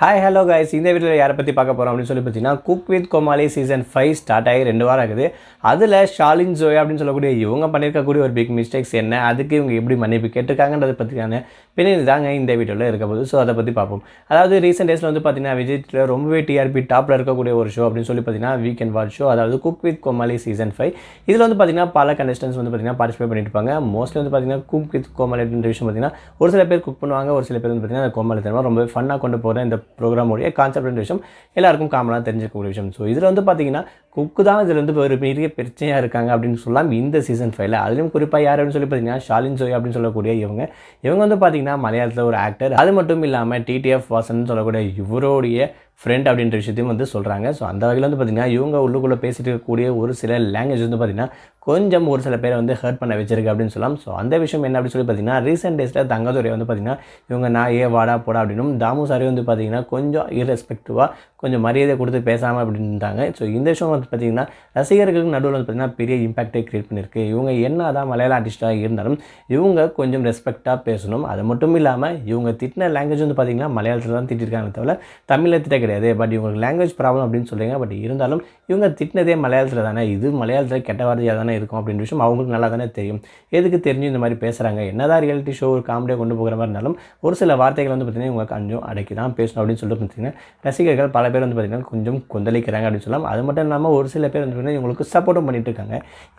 Hi hello guys இந்த வீடியோவில் யாரை பற்றி பார்க்க போகிறோம் அப்படின்னு சொல்லி பார்த்தீங்கன்னா cook with Comali season five start ஆகி ரெண்டு வாரம் ஆகுது. அதில் ஷாலின் ஜோயா அப்படின்னு சொல்லக்கூடிய இவங்க பண்ணியிருக்கக்கூடிய ஒரு பிக் மிஸ்டேக்ஸ் என்ன அதுக்கு இவங்க எப்படி மன்னிப்பு கேட்டிருக்காங்கன்றது பற்றியான பின்னணி தாங்க இந்த வீடியோவில் இருக்க போது ஸோ அதை பற்றி பார்ப்போம். அதாவது ரீசெண்ட் டேஸில் வந்து பார்த்தீங்கன்னா விஜய் ரொம்பவே டிஆர்பி டாப்பில் இருக்கக்கூடிய ஒரு ஷோ அப்படின்னு சொல்லி பார்த்தீங்கன்னா வீக்கெண்ட் வாட்ச் ஷோ அதாவது cook with Comali season five இதில் வந்து பார்த்தீங்கன்னா பல கண்டஸ்டன்ஸ் வந்து பார்த்தீங்கன்னா பார்ட்டிசிபேட் பண்ணிட்டு இருப்பாங்க. மோஸ்ட்லி வந்து பார்த்தீங்கன்னா குக் வித் கோமாளி அப்படின்ற விஷயம் பார்த்தீங்கன்னா ஒரு சில பேர் குக் பண்ணுவாங்க ஒரு சில பேர் வந்து பார்த்தீங்கன்னா அந்த கோமாளி தரமாக ரொம்ப ஃபன்னாக கொண்டு போகிற இந்த ப்ரோக்ராமுடைய கான்செப்ட் விஷயம் எல்லாருக்கும் காமனாக தெரிஞ்சிருக்கக்கூடிய விஷயம். ஸோ இதில் வந்து பார்த்தீங்கன்னா குக்கு தான் இதில் வந்து ஒரு பெரிய பிரச்சனையாக இருக்காங்க அப்படின்னு சொல்லலாம் இந்த சீசன் ஃபைவ்ல அதுலேயும் குறிப்பாக யார் அப்படின்னு சொல்லி பார்த்தீங்கன்னா ஷாலின் ஜோய் அப்படின்னு சொல்லக்கூடிய இவங்க. இவங்க வந்து பார்த்தீங்கன்னா மலையாளத்தில் ஒரு ஆக்டர் அது மட்டும் இல்லாமல் டிடிஎஃப் வாசன் சொல்லக்கூடிய இவருடைய ஃப்ரெண்ட் அப்படின்ற விஷயத்தையும் வந்து சொல்கிறாங்க ஸோ அந்த வகையில் வந்து பார்த்திங்கன்னா இவங்க உள்ளுக்குள்ளே பேசிட்டு இருக்கக்கூடிய ஒரு சில லாங்குவேஜ் வந்து பார்த்திங்கன்னா கொஞ்சம் ஒரு சில பேரை வந்து ஹர்ட் பண்ண வச்சிருக்கு அப்படின்னு சொல்லலாம். ஸோ அந்த விஷயம் என்ன அப்படின்னு சொல்லி பார்த்தீங்கன்னா ரீசெண்ட் டேஸில் தங்கதுரை வந்து பார்த்திங்கன்னா இவங்க நான் ஏ வாடா போடா அப்படின்னும் தாமு சாரி வந்து பார்த்திங்கன்னா கொஞ்சம் இரெஸ்பெக்டிவாக கொஞ்சம் மரியாதை கொடுத்து பேசாமல் அப்படின்ட்டாங்க ஸோ இந்த விஷயம் வந்து பார்த்திங்கன்னா ரசிகர்களுக்கு நடுவில் வந்து பார்த்திங்கன்னா பெரிய இம்பாக்டை க்ரியேட் பண்ணியிருக்கு இவங்க என்ன தான் மலையாள ஆர்டிஸ்ட்டாக இருந்தாலும் இவங்க கொஞ்சம் ரெஸ்பெக்டாக பேசணும். அது மட்டும் இல்லாமல் இவங்க திட்டின லாங்குவேஜ் வந்து பார்த்திங்கன்னா மலையாளத்தில் தான் திட்டிருக்காங்க தவிர தமிழில் திட்ட கிடையாது. பட் இவங்களுக்கு லாங்குவேஜ் ப்ராப்ளம் அப்படின்னு சொல்லுங்க பட் இருந்தாலும் இவங்க திட்டினதே மலையாளத்தில் தானே. இது மலையாளத்தில் கெட்ட வார்த்தையாக தானே இருக்கும் அப்படின்ற விஷயம் அவங்களுக்கு நல்லா தானே தெரியும். எதுக்கு தெரிஞ்சு இந்த மாதிரி பேசுகிறாங்க என்னதான் ரியாலிட்டி ஷோ ஒரு காமெடியாக கொண்டு போகிற மாதிரி இருந்தாலும் ஒரு சில வார்த்தைகள் வந்து பார்த்திங்கன்னா இவங்க கொஞ்சம் அடக்கி தான் பேசணும் அப்படின்னு சொல்லிட்டு பார்த்தீங்கன்னா ரசிகர்கள் பல பேர் வந்து பார்த்திங்கன்னா கொஞ்சம் கொந்தளிக்கிறாங்க அப்படின்னு சொல்லலாம். அது மட்டும் இல்லாமல் ஒரு சில பேர் வந்து பார்த்திங்கன்னா இவங்களுக்கு சப்போர்ட்டும் பண்ணிட்டு இருக்காங்க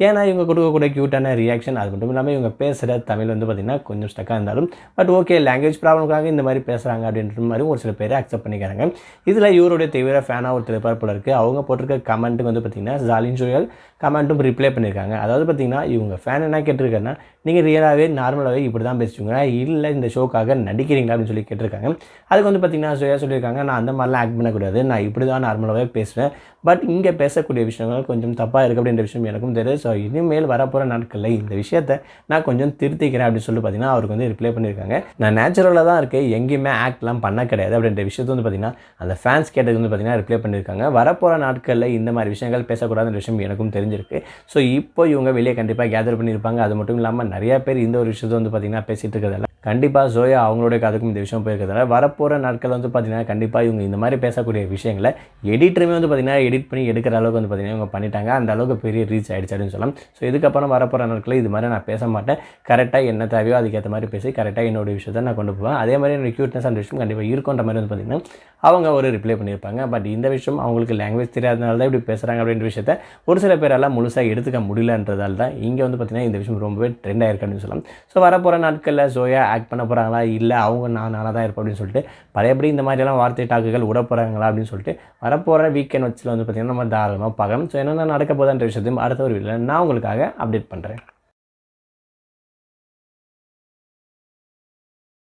ஏன்னா இவங்க கொடுக்கக்கூடிய க்யூட்டான ரியாக்ஷன் அது மட்டும் இல்லாமல் இவங்க பேசுகிற தமிழ் வந்து பார்த்திங்கன்னா கொஞ்சம் ஸ்டக்காக இருந்தாலும் பட் ஓகே லாங்குவேஜ் ப்ராப்ளம்காக இந்த மாதிரி பேசுகிறாங்க அப்படின்ற மாதிரி ஒரு சில பேர் அக்செப்ட் பண்ணிக்கிறாங்க. இதில் இவருடைய தீவிர ஃபேனாக ஒரு திருப்பார்ப்பில் இருக்குது அவங்க போட்டிருக்க கமெண்ட்டுக்கு வந்து பார்த்திங்கன்னா ஜாலின் ஜோயல் கமெண்ட்டும் ரிப்ளை பண்ணியிருக்காங்க அதாவது பார்த்திங்கன்னா இவங்க ஃபேன் என்ன கேட்டிருக்காங்கன்னா நீங்கள் ரியலாகவே நார்மலாகவே இப்படி தான் பேசுவீங்க இல்லை இந்த ஷோக்காக நடிக்கிறீங்களா அப்படின்னு சொல்லி கேட்டிருக்காங்க. அதுக்கு வந்து பார்த்திங்கன்னா ஜோயா சொல்லியிருக்காங்க நான் அந்த மாதிரிலாம் ஆக்ட் பண்ணக்கூடாது. நான் இப்படி தான் நார்மலாகவே பேசுவேன். பட் இங்கே பேசக்கூடிய விஷயங்கள் கொஞ்சம் தப்பாக இருக்குது அப்படின்ற விஷயம் எனக்கும் தெரியுது. ஸோ இனிமேல் வரப்போகிற நாட்களில் இந்த விஷயத்தை நான் கொஞ்சம் திருத்திக்கிறேன் அப்படின்னு சொல்லி பார்த்தீங்கன்னா அவருக்கு வந்து ரிப்ளை பண்ணியிருக்காங்க. நான் நேச்சுரலாக தான் இருக்கேன். எங்கேயுமே ஆக்ட்லாம் பண்ண கிடையாது அப்படின்ற விஷயத்தை வந்து பார்த்திங்கன்னா அந்த ஃபேன்ஸ் கேட்டது வந்து பார்த்திங்கன்னா ரிப்ளை பண்ணியிருக்காங்க. வரப்போகிற நாட்களில் இந்த மாதிரி விஷயங்கள் பேசக்கூடாதுன்ற விஷயம் எனக்கும் தெரிஞ்சிருக்கு. ஸோ இப்போ இவங்க வெளியே கண்டிப்பாக கேதர் பண்ணியிருப்பாங்க. அது மட்டும் இல்லாமல் நிறையா பேர் இந்த ஒரு விஷயத்தை வந்து பார்த்திங்கன்னா பேசிகிட்டு இருக்கிறதால கண்டிப்பாக ஜோயா அவங்களுடைய கதைக்கும் இந்த விஷயம் போயிருக்கிறதுனால வரப்போகிற நாட்கள் வந்து பார்த்திங்கன்னா கண்டிப்பாக இவங்க இந்த மாதிரி பேசக்கூடிய விஷயங்களை எடிட்டருமே வந்து பார்த்திங்கன்னா எடிட் பண்ணி எடுக்கிற அளவுக்கு வந்து பார்த்திங்கன்னா இவங்க பண்ணிட்டாங்க. அந்த அளவுக்கு பெரிய ரீச் ஆகிடுச்சு அப்படின்னு சொல்லலாம். ஸோ இதுக்கப்புறம் வரப்போகிற நாட்களில் இது மாதிரி நான் பேச மாட்டேன். கரெக்டாக என்ன தேவையோ அதுக்கேற்ற மாதிரி பேசி கரெக்டாக என்னோடய விஷயத்தை நான் கொண்டு போவேன். அதே மாதிரி என்னோடய க்யூட்னஸ் அந்த விஷயம் கண்டிப்பாக இருக்குன்ற மாதிரி வந்து பார்த்திங்கன்னா அவங்க ஒரு ரிப்ளை பண்ணியிருப்பாங்க. பட் இந்த விஷயம் அவங்களுக்கு லாங்குவேஜ் தெரியாதனால தான் இப்படி பேசுகிறாங்க அப்படின்ற விஷயத்த ஒரு சில பேரால் முழுசாக எடுத்துக்க முடியலன்றதால தான் இங்கே வந்து பார்த்திங்கன்னா இந்த விஷயம் ரொம்பவே ட்ரெண்ட் ஆயிருக்கு அப்படின்னு சொல்லலாம். ஸோ வரப்போகிற நாட்களில் ஜோயா ஆக்ட் பண்ண போகிறாங்களா இல்லை அவங்க நான் நானாக தான் இருப்பேன் அப்படின்னு சொல்லிட்டு பழையபடி இந்த மாதிரியெல்லாம் வார்த்தை டாக்குகள் விட போகிறாங்களா அப்படின்னு சொல்லிட்டு வரப்போகிற வீக்கெண்ட் வச்சில் வந்து பார்த்திங்கன்னா நம்ம தாராளமாக பார்க்கலாம். ஸோ என்னென்ன நடக்க போதான்ற விஷயத்தையும் அடுத்த ஒரு வீடியோவில் நான் உங்களுக்காக அப்டேட் பண்ணுறேன்